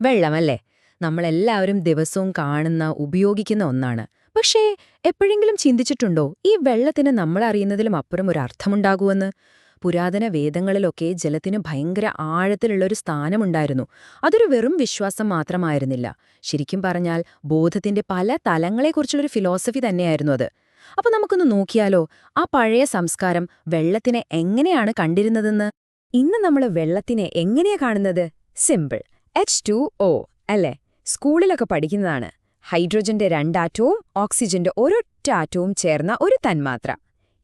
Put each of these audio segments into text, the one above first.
വെള്ളമല്ലേ? നമ്മളെല്ലാവരും ദിവസവും കാണുന്ന ഉപയോഗിക്കുന്ന ഒന്നാണ്. പക്ഷേ എപ്പോഴെങ്കിലും ചിന്തിച്ചിട്ടുണ്ടോ ഈ വെള്ളത്തിന് നമ്മളറിയുന്നതിലും അപ്പുറം ഒരു അർത്ഥമുണ്ടാകുമെന്ന് പുരാതന വേദങ്ങളിലൊക്കെ ജലത്തിന് ഭയങ്കര ആഴത്തിലുള്ളൊരു സ്ഥാനമുണ്ടായിരുന്നു. അതൊരു വെറും വിശ്വാസം മാത്രമായിരുന്നില്ല. ശരിക്കും പറഞ്ഞാൽ ബോധത്തിന്റെ പല തലങ്ങളെക്കുറിച്ചുള്ളൊരു ഫിലോസഫി തന്നെയായിരുന്നു അത്. അപ്പൊ നമുക്കൊന്ന് നോക്കിയാലോ ആ പഴയ സംസ്കാരം വെള്ളത്തിനെ എങ്ങനെയാണ് കണ്ടിരുന്നതെന്ന്? ഇന്ന് നമ്മൾ വെള്ളത്തിനെ എങ്ങനെയാ കാണുന്നത്? സിമ്പിൾ. എച്ച് ടു ഒ അല്ലേ? സ്കൂളിലൊക്കെ പഠിക്കുന്നതാണ്. ഹൈഡ്രജന്റെ രണ്ടാറ്റവും ഓക്സിജന്റെ ഒരൊറ്റ ആറ്റവും ചേർന്ന ഒരു തന്മാത്ര.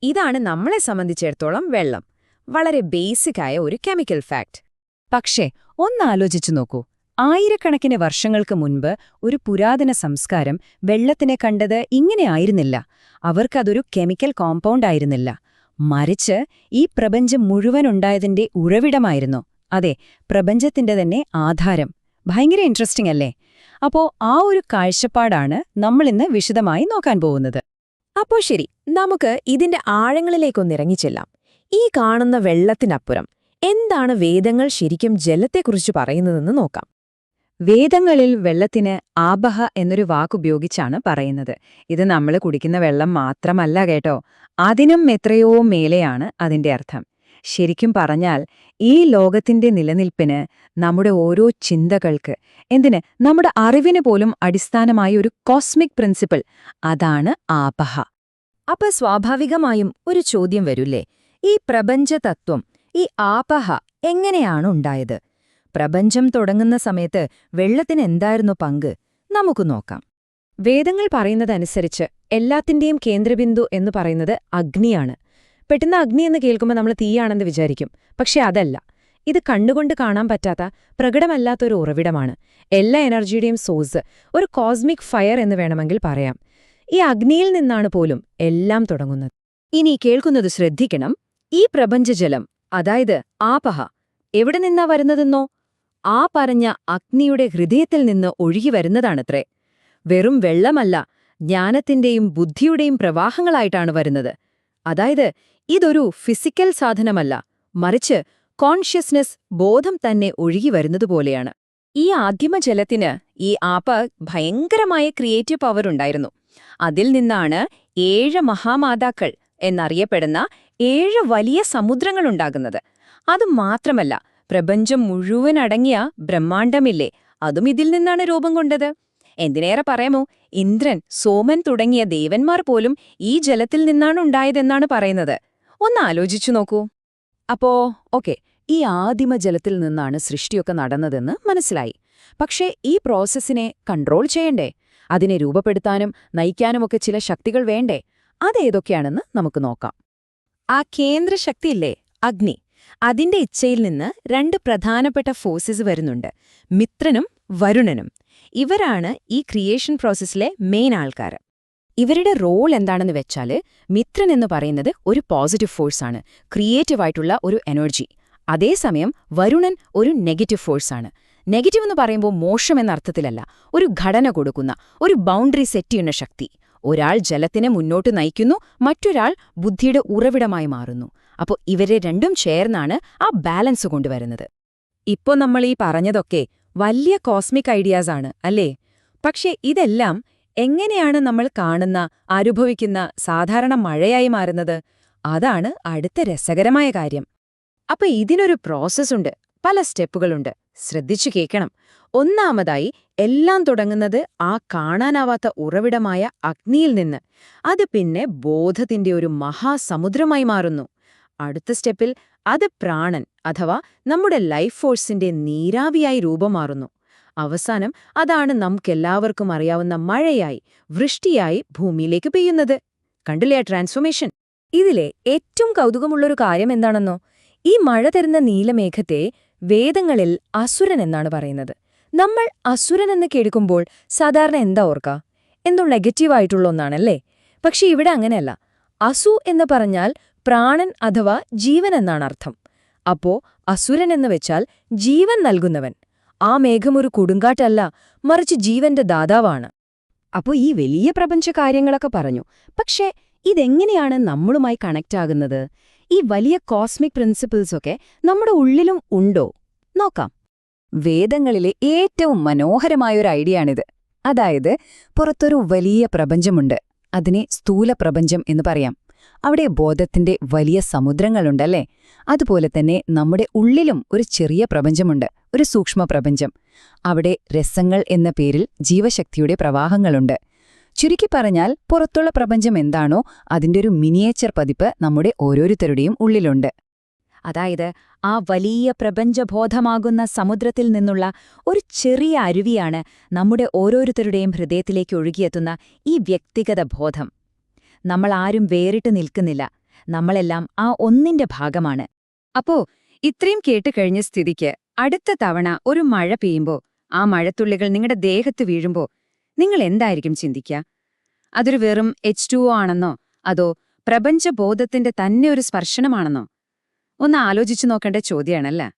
ഇതാണ് നമ്മളെ സംബന്ധിച്ചിടത്തോളം വെള്ളം. വളരെ ബേസിക്കായ ഒരു കെമിക്കൽ ഫാക്ട്. പക്ഷേ ഒന്നാലോചിച്ചു നോക്കൂ. ആയിരക്കണക്കിന് വർഷങ്ങൾക്ക് മുൻപ് ഒരു പുരാതന സംസ്കാരം വെള്ളത്തിനെ കണ്ടത് ഇങ്ങനെയായിരുന്നില്ല അവർക്കതൊരു കെമിക്കൽ കോമ്പൗണ്ട് ആയിരുന്നില്ല. മറിച്ച് ഈ പ്രപഞ്ചം മുഴുവനുണ്ടായതിന്റെ ഉറവിടമായിരുന്നു. അതെ പ്രപഞ്ചത്തിന്റെ തന്നെ ആധാരം. ഭയങ്കര ഇൻട്രസ്റ്റിംഗ് അല്ലേ? അപ്പോ ആ ഒരു കാഴ്ചപ്പാടാണ് നമ്മളിന്ന് വിശദമായി നോക്കാൻ പോകുന്നത്. അപ്പോ ശരി നമുക്ക് ഇതിന്റെ ആഴങ്ങളിലേക്കൊന്നിറങ്ങിച്ചെല്ലാം ഈ കാണുന്ന വെള്ളത്തിനപ്പുറം എന്താണ് വേദങ്ങൾ ശരിക്കും ജലത്തെക്കുറിച്ച് പറയുന്നതെന്ന് നോക്കാം. വേദങ്ങളിൽ വെള്ളത്തിന് ആബഹ എന്നൊരു വാക്കുപയോഗിച്ചാണ് പറയുന്നത്. ഇത് നമ്മൾ കുടിക്കുന്ന വെള്ളം മാത്രമല്ല കേട്ടോ. അതിനും എത്രയോ മേലെയാണ് അതിന്റെ അർത്ഥം. ശരിക്കും പറഞ്ഞാൽ ഈ ലോകത്തിന്റെ നിലനിൽപ്പിന് നമ്മുടെ ഓരോ ചിന്തകൾക്ക് എന്തിന് നമ്മുടെ അറിവിന് പോലും അടിസ്ഥാനമായ ഒരു കോസ്മിക് പ്രിൻസിപ്പിൾ അതാണ് ആപഹ. അപ്പൊ സ്വാഭാവികമായും ഒരു ചോദ്യം വരില്ലേ? ഈ പ്രപഞ്ചതത്വം ഈ ആപഹ എങ്ങനെയാണ് ഉണ്ടായത്? പ്രപഞ്ചം തുടങ്ങുന്ന സമയത്ത് വെള്ളത്തിന് എന്തായിരുന്നു പങ്ക്? നമുക്ക് നോക്കാം. വേദങ്ങൾ പറയുന്നതനുസരിച്ച് എല്ലാത്തിന്റെയും കേന്ദ്രബിന്ദു എന്ന് പറയുന്നത് അഗ്നിയാണ്. പെട്ടെന്ന് അഗ്നി എന്ന് കേൾക്കുമ്പോൾ നമ്മൾ തീയാണെന്ന് വിചാരിക്കും. പക്ഷെ അതല്ല. ഇത് കണ്ണുകൊണ്ട് കാണാൻ പറ്റാത്ത പ്രകടമല്ലാത്തൊരു ഉറവിടമാണ്. എല്ലാ എനർജിയുടെയും സോഴ്സ് ഒരു കോസ്മിക് ഫയർ എന്ന് വേണമെങ്കിൽ പറയാം. ഈ അഗ്നിയിൽ നിന്നാണ് പോലും എല്ലാം തുടങ്ങുന്നത്. ഇനി കേൾക്കുന്നത് ശ്രദ്ധിക്കണം. ഈ പ്രപഞ്ചജലം അതായത് ആപഹ എവിടെ നിന്നാ വരുന്നതെന്നോ? ആ പറഞ്ഞ അഗ്നിയുടെ ഹൃദയത്തിൽ നിന്ന് ഒഴുകി വരുന്നതാണത്രേ. വെറും വെള്ളമല്ല ജ്ഞാനത്തിന്റെയും ബുദ്ധിയുടെയും പ്രവാഹങ്ങളായിട്ടാണ് വരുന്നത്. അതായത് ഇതൊരു ഫിസിക്കൽ സാധനമല്ല മറിച്ച് കോൺഷ്യസ്നെസ് ബോധം തന്നെ ഒഴുകി വരുന്നതുപോലെയാണ് ഈ ആദ്യമജലത്തിന് ഈ ആപ്പ് ഭയങ്കരമായ ക്രിയേറ്റീവ് പവർ ഉണ്ടായിരുന്നു. അതിൽ നിന്നാണ് ഏഴ് മഹാമാതാക്കൾ എന്നറിയപ്പെടുന്ന ഏഴ് വലിയ സമുദ്രങ്ങളുണ്ടാകുന്നത് അതുമാത്രമല്ല പ്രപഞ്ചം മുഴുവൻ അടങ്ങിയ ബ്രഹ്മാണ്ടമില്ലേ അതും ഇതിൽ നിന്നാണ് രൂപം കൊണ്ടത്. എന്തിനേറെ പറയാമോ? ഇന്ദ്രൻ സോമൻ തുടങ്ങിയ ദേവന്മാർ പോലും ഈ ജലത്തിൽ നിന്നാണ് ഉണ്ടായതെന്നാണ് പറയുന്നത്. ഒന്ന് ആലോചിച്ചു നോക്കൂ. അപ്പോ ഓക്കെ ഈ ആദിമ ജലത്തിൽ നിന്നാണ് സൃഷ്ടിയൊക്കെ നടന്നതെന്ന് മനസ്സിലായി. പക്ഷേ ഈ പ്രോസസ്സിനെ കൺട്രോൾ ചെയ്യണ്ടേ? അതിനെ രൂപപ്പെടുത്താനും നയിക്കാനുമൊക്കെ ചില ശക്തികൾ വേണ്ടേ? അതേതൊക്കെയാണെന്ന് നമുക്ക് നോക്കാം. ആ കേന്ദ്രശക്തിയില്ലേ അഗ്നി അതിന്റെ ഇച്ഛയിൽ നിന്ന് രണ്ട് പ്രധാനപ്പെട്ട ഫോഴ്സസ് വരുന്നുണ്ട്. മിത്രനും വരുണനും. ഇവരാണ് ഈ ക്രിയേഷൻ പ്രോസസ്സിലെ മെയിൻ ആൾക്കാർ. ഇവരുടെ റോൾ എന്താണെന്ന് വെച്ചാൽ മിത്രൻ എന്ന് പറയുന്നത് ഒരു പോസിറ്റീവ് ഫോഴ്സാണ് ക്രിയേറ്റീവായിട്ടുള്ള ഒരു എനർജി അതേസമയം വരുണൻ ഒരു നെഗറ്റീവ് ഫോഴ്സാണ് നെഗറ്റീവ് എന്ന് പറയുമ്പോൾ മോശം എന്ന അർത്ഥത്തിലല്ല ഒരു ഘടന കൊടുക്കുന്ന ഒരു ബൗണ്ടറി സെറ്റ് ചെയ്യുന്ന ശക്തി. ഒരാൾ ജലത്തിനെ മുന്നോട്ട് നയിക്കുന്നു മറ്റൊരാൾ ബുദ്ധിയുടെ ഉറവിടമായി മാറുന്നു. അപ്പോൾ ഇവരെ രണ്ടും ചേർന്നാണ് ആ ബാലൻസ് കൊണ്ടുവരുന്നത്. ഇപ്പോൾ നമ്മൾ ഈ പറഞ്ഞതൊക്കെ വലിയ കോസ്മിക് ഐഡിയാസാണ് അല്ലേ? പക്ഷേ ഇതെല്ലാം എങ്ങനെയാണ് നമ്മൾ കാണുന്ന അനുഭവിക്കുന്ന സാധാരണ മഴയായി മാറുന്നത്? അതാണ് അടുത്ത രസകരമായ കാര്യം. അപ്പൊ ഇതിനൊരു പ്രോസസ്സുണ്ട് പല സ്റ്റെപ്പുകളുണ്ട്. ശ്രദ്ധിച്ചു കേൾക്കണം. ഒന്നാമതായി എല്ലാം തുടങ്ങുന്നത് ആ കാണാനാവാത്ത ഉറവിടമായ അഗ്നിയിൽ നിന്ന്. അത് പിന്നെ ബോധത്തിന്റെ ഒരു മഹാസമുദ്രമായി മാറുന്നു. അടുത്ത സ്റ്റെപ്പിൽ അത് പ്രാണൻ അഥവാ നമ്മുടെ ലൈഫ് ഫോഴ്സിന്റെ നീരാവിയായി രൂപമാറുന്നു. അവസാനം അതാണ് നമുക്കെല്ലാവർക്കും അറിയാവുന്ന മഴയായി വൃഷ്ടിയായി ഭൂമിയിലേക്ക് പെയ്യുന്നത്. കണ്ടില്ലേ ട്രാൻസ്ഫോർമേഷൻ? ഇതിലെ ഏറ്റവും കൗതുകമുള്ളൊരു കാര്യം എന്താണെന്നോ? ഈ മഴ തരുന്ന നീലമേഘത്തെ വേദങ്ങളിൽ അസുരൻ എന്നാണ് പറയുന്നത്. നമ്മൾ അസുരൻ എന്ന് കേൾക്കുമ്പോൾ സാധാരണ എന്താ ഓർക്ക? എന്തോ നെഗറ്റീവായിട്ടുള്ള ഒന്നാണല്ലേ? പക്ഷെ ഇവിടെ അങ്ങനെയല്ല. അസു എന്ന് പറഞ്ഞാൽ പ്രാണൻ അഥവാ ജീവൻ എന്നാണ് അർത്ഥം അപ്പോ അസുരൻ എന്ന് വെച്ചാൽ ജീവൻ നൽകുന്നവൻ. ആ മേഘമൊരു കൊടുങ്കാറ്റല്ല മറിച്ച് ജീവന്റെ ദാതാവാണ്. അപ്പോ ഈ വലിയ പ്രപഞ്ച കാര്യങ്ങളൊക്കെ പറഞ്ഞു. പക്ഷേ ഇതെങ്ങനെയാണ് നമ്മളുമായി കണക്റ്റ് ആകുന്നത്? ഈ വലിയ കോസ്മിക് പ്രിൻസിപ്പിൾസൊക്കെ നമ്മുടെ ഉള്ളിലും ഉണ്ടോ? നോക്കാം. വേദങ്ങളിലെ ഏറ്റവും മനോഹരമായൊരു ഐഡിയയാണിത് അതായത് പുറത്തൊരു വലിയ പ്രപഞ്ചമുണ്ട്. അതിനെ സ്ഥൂല പ്രപഞ്ചം എന്ന് പറയാം. അവിടെ ബോധത്തിന്റെ വലിയ സമുദ്രങ്ങളുണ്ടല്ലേ? അതുപോലെ തന്നെ നമ്മുടെ ഉള്ളിലും ഒരു ചെറിയ പ്രപഞ്ചമുണ്ട് ഒരു സൂക്ഷ്മ പ്രപഞ്ചം. അവിടെ രസങ്ങൾ എന്ന പേരിൽ ജീവശക്തിയുടെ പ്രവാഹങ്ങളുണ്ട്. ചുരുക്കി പറഞ്ഞാൽ പുറത്തുള്ള പ്രപഞ്ചം എന്താണോ അതിന്റെ ഒരു മിനിയേച്ചർ പതിപ്പ് നമ്മുടെ ഓരോരുത്തരുടെയും ഉള്ളിലുണ്ട്. അതായത് ആ വലിയ പ്രപഞ്ചബോധമാകുന്ന സമുദ്രത്തിൽ നിന്നുള്ള ഒരു ചെറിയ അരുവിയാണ് നമ്മുടെ ഓരോരുത്തരുടെയും ഹൃദയത്തിലേക്ക് ഒഴുകിയെത്തുന്ന ഈ വ്യക്തിഗത ബോധം. നമ്മൾ ആരും വേറിട്ട് നിൽക്കുന്നില്ല. നമ്മളെല്ലാം ആ ഒന്നിന്റെ ഭാഗമാണ്. അപ്പോ ഇത്രയും കേട്ട് കഴിഞ്ഞ സ്ഥിതിക്ക് അടുത്ത തവണ ഒരു മഴ പെയ്യുമ്പോൾ ആ മഴത്തുള്ളികൾ നിങ്ങളുടെ ദേഹത്ത് വീഴുമ്പോൾ നിങ്ങൾ എന്തായിരിക്കും ചിന്തിക്കുക അതൊരു വെറും എച്ച് ടു ആണെന്നോ അതോ പ്രപഞ്ചബോധത്തിന്റെ തന്നെ ഒരു സ്പർശനമാണെന്നോ? ഒന്ന് ആലോചിച്ചു നോക്കേണ്ട ചോദ്യമാണല്ലേ